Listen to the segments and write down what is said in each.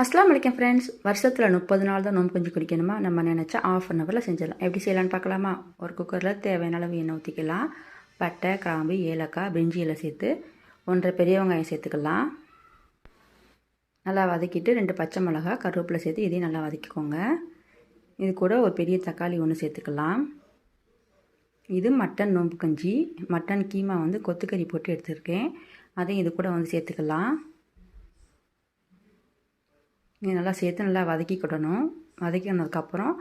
அஸ்லாம் வலைக்கம் ஃப்ரெண்ட்ஸ் வருஷத்தில் முப்பது நாள் தான் நோம்பு கஞ்சி குடிக்கணுமா? நம்ம நினச்சா ஆஃப் அன் ஹவரில் செஞ்சிடலாம். எப்படி செய்யலாம்னு பார்க்கலாமா? ஒரு குக்கரில் தேவையான அளவு எண்ணெய் ஊற்றிக்கலாம் பட்டை கிராம்பு ஏலக்காய் பிரிஞ்சி இலை சேர்த்து ஒன்றரை பெரிய வெங்காயம் சேர்த்துக்கலாம். நல்லா வதக்கிட்டு ரெண்டு பச்சை மிளகா கருவேப்பிலை சேர்த்து இதையும் நல்லா வதக்கிக்கோங்க. இது கூட ஒரு பெரிய தக்காளி ஒன்று சேர்த்துக்கலாம். இது மட்டன் நோம்பு கஞ்சி. மட்டன் கீமா வந்து கொத்துக்கறி போட்டு எடுத்துருக்கேன். அதையும் இது கூட வந்து சேர்த்துக்கலாம். இங்கே நல்லா சேர்த்து நல்லா வதக்கிக்கிடணும் வதக்கினதுக்கப்புறம்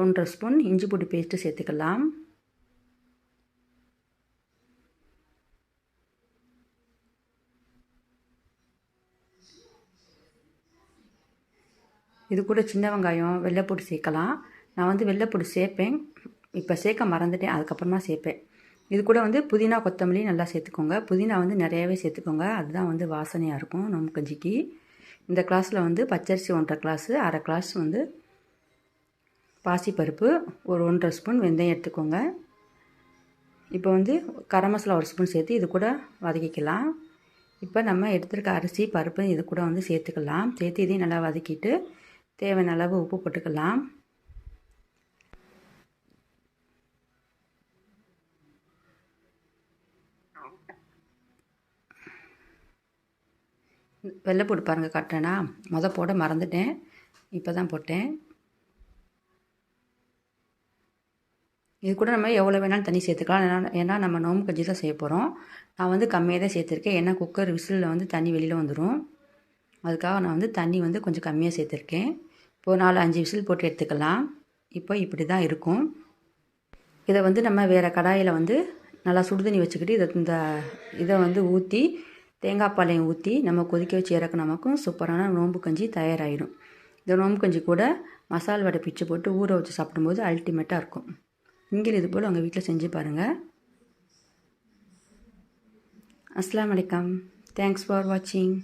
ஒன்றரை ஸ்பூன் இஞ்சி பூடி பேஸ்ட்டு சேர்த்துக்கலாம். இது கூட சின்ன வெங்காயம் வெள்ளைப்பூடி சேர்க்கலாம். நான் வந்து வெள்ளைப்பூடி சேர்ப்பேன். இப்போ சேர்க்க மறந்துட்டேன். அதுக்கப்புறமா சேர்ப்பேன். இது கூட வந்து புதினா கொத்தமல்லி நல்லா சேர்த்துக்கோங்க. புதினா வந்து நிறையாவே சேர்த்துக்கோங்க. அதுதான் வந்து வாசனையாக இருக்கும் நம்ம கஞ்சிக்கு. இந்த கிளாஸில் வந்து பச்சரிசி ஒன்றரை கிளாஸு அரை கிளாஸ் வந்து பாசிப்பருப்பு ஒரு ஒன்றரை ஸ்பூன் வெந்தயம் எடுத்துக்கோங்க. இப்போ வந்து கரம் மசாலா ஒரு ஸ்பூன் சேர்த்து இது கூட வதக்கிக்கலாம். இப்போ நம்ம எடுத்துருக்க அரிசி பருப்பு இது கூட வந்து சேர்த்துக்கலாம். சேர்த்து இதையும் நல்லா வதக்கிட்டு தேவையான அளவு உப்பு போட்டுக்கலாம். வெள்ளை போட்டு பாருங்கள் கட்டுறேன்னா மொதல் போட மறந்துட்டேன். இப்போ தான் போட்டேன். இது கூட நம்ம எவ்வளோ வேணாலும் தண்ணி சேர்த்துக்கலாம். ஏன்னா ஏன்னா நம்ம நோம்பு கஞ்சி தான் செய்ய போகிறோம் நான் வந்து கம்மியாக தான் சேர்த்துருக்கேன். ஏன்னா குக்கர் விசிலில் வந்து தண்ணி வெளியில் வந்துடும் அதுக்காக நான் வந்து தண்ணி வந்து கொஞ்சம் கம்மியாக சேர்த்துருக்கேன். இப்போது நாலு அஞ்சு விசில் போட்டு எடுத்துக்கலாம். இப்போ இப்படி தான் இருக்கும். இதை வந்து நம்ம வேறு கடாயில் வந்து நல்லா சுடுதண்ணி வச்சுக்கிட்டு இதை இந்த இதை வந்து ஊற்றி தேங்காய் பாலையும் ஊற்றி நம்ம கொதிக்க வச்சு இறக்க நமக்கும் சூப்பரான நோம்பு கஞ்சி தயாராகிடும் இந்த நோம்பு கஞ்சி கூட மசால் வடை பிச்சு போட்டு ஊற வச்சு சாப்பிடும்போது அல்டிமேட்டாக இருக்கும். நீங்கள் இது போல் உங்கள் வீட்டில் செஞ்சு பாருங்கள் அஸ்லாம் வலைக்கம் தேங்க்ஸ் ஃபார் வாட்சிங்